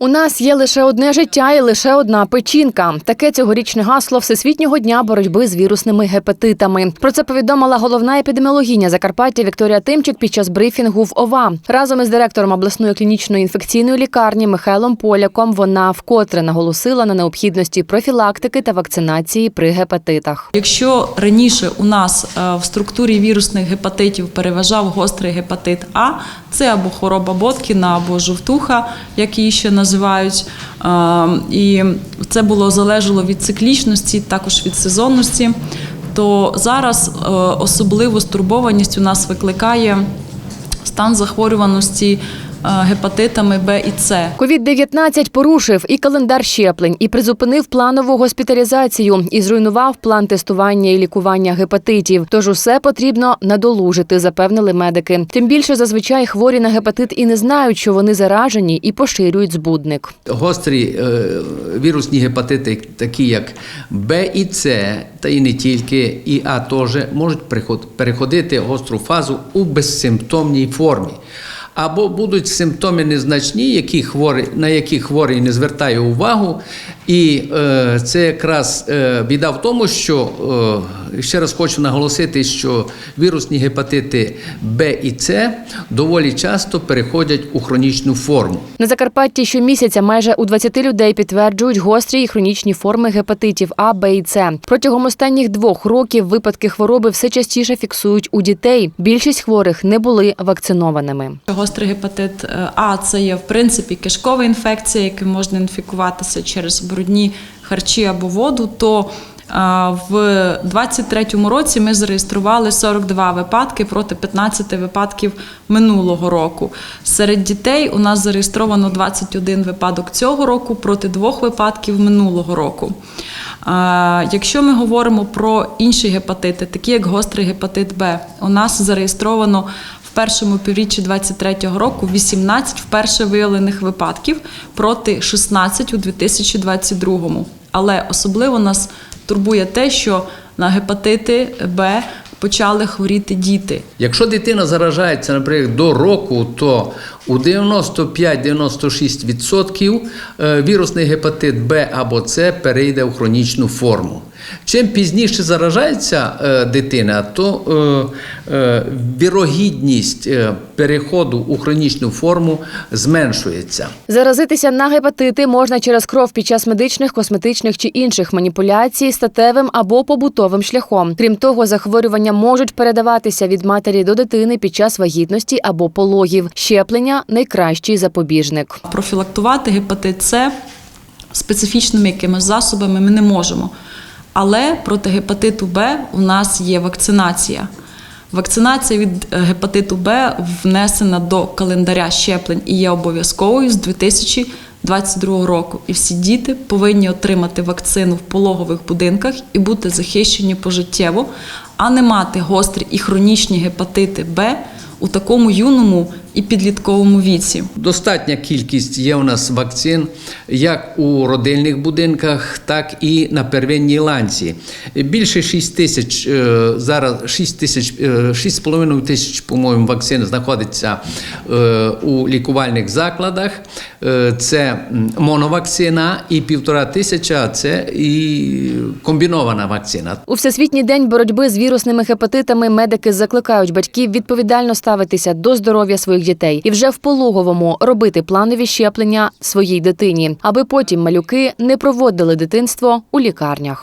У нас є лише одне життя і лише одна печінка. Таке цьогорічне гасло Всесвітнього дня боротьби з вірусними гепатитами. Про це повідомила головна епідеміологиня Закарпаття Вікторія Тимчик під час брифінгу в ОВА. Разом із директором обласної клінічної інфекційної лікарні Михайлом Поляком вона вкотре наголосила на необхідності профілактики та вакцинації при гепатитах. Якщо раніше у нас е, в структурі вірусних гепатитів переважав гострий гепатит А, це або хвороба Боткіна, або жовтуха, як її ще називають. Е, І це було залежало від циклічності, також від сезонності. То зараз е, особливу стурбованість у нас викликає стан захворюваності гепатитами Б і С. Ковід-19 порушив і календар щеплень, і призупинив планову госпіталізацію, і зруйнував план тестування і лікування гепатитів. Тож усе потрібно надолужити, запевнили медики. Тим більше зазвичай хворі на гепатит і не знають, що вони заражені і поширюють збудник. Гострі е, вірусні гепатити, такі як Б і С, та і не тільки, і А теж, можуть приход- переходити гостру фазу у безсимптомній формі. Або будуть симптоми незначні, які хворий, на які хворий не звертає увагу. І е, це якраз е, біда в тому, що е, ще раз хочу наголосити, що вірусні гепатити Б і С доволі часто переходять у хронічну форму. На Закарпатті щомісяця майже у 20 людей підтверджують гострі і хронічні форми гепатитів А, Б і С. Протягом останніх двох років випадки хвороби все частіше фіксують у дітей. Більшість хворих не були вакцинованими. Гострий гепатит е, А це є в принципі кишкова інфекція, якою можна інфікуватися через брудні харчі або воду. То в 23-му році ми зареєстрували 42 випадки проти 15 випадків минулого року. Серед дітей у нас зареєстровано 21 випадок цього року проти двох випадків минулого року. Якщо ми говоримо про інші гепатити, такі як гострий гепатит Б, у нас зареєстровано в першому півріччі 2023 року 18 вперше виявлених випадків проти 16 у 2022. Але особливо нас турбує те, що на гепатити Б почали хворіти діти. Якщо дитина заражається, наприклад, до року, то у 95-96% е, вірусний гепатит Б або С перейде в хронічну форму. Чим пізніше заражається е, дитина, то е, вірогідність переходу у хронічну форму зменшується. Заразитися на гепатити можна через кров під час медичних, косметичних чи інших маніпуляцій статевим або побутовим шляхом. Крім того, захворювання можуть передаватися від матері до дитини під час вагітності або пологів. Щеплення найкращий запобіжник. Профілактувати гепатит С специфічними якимись засобами ми не можемо. Але проти гепатиту Б у нас є вакцинація. Вакцинація від е, гепатиту Б внесена до календаря щеплень і є обов'язковою з 2022 року. І всі діти повинні отримати вакцину в пологових будинках і бути захищені пожиттєво, а не мати гострі і хронічні гепатити Б у такому юному і підлітковому віці. Достатня кількість є у нас вакцин як у родильних будинках, так і на первинній ланці. Більше 6 тисяч е, зараз 6 тисяч, е, 6,5 тисяч, по-моєму, вакцин знаходиться е, у лікувальних закладах. Е, Це моновакцина і півтора тисяча це і комбінована вакцина. У всесвітній день боротьби з вірусними хепатитами медики закликають батьків відповідально ставитися до здоров'я своїх дітей і вже в пологовому робити планові щеплення своїй дитині, аби потім малюки не проводили дитинство у лікарнях.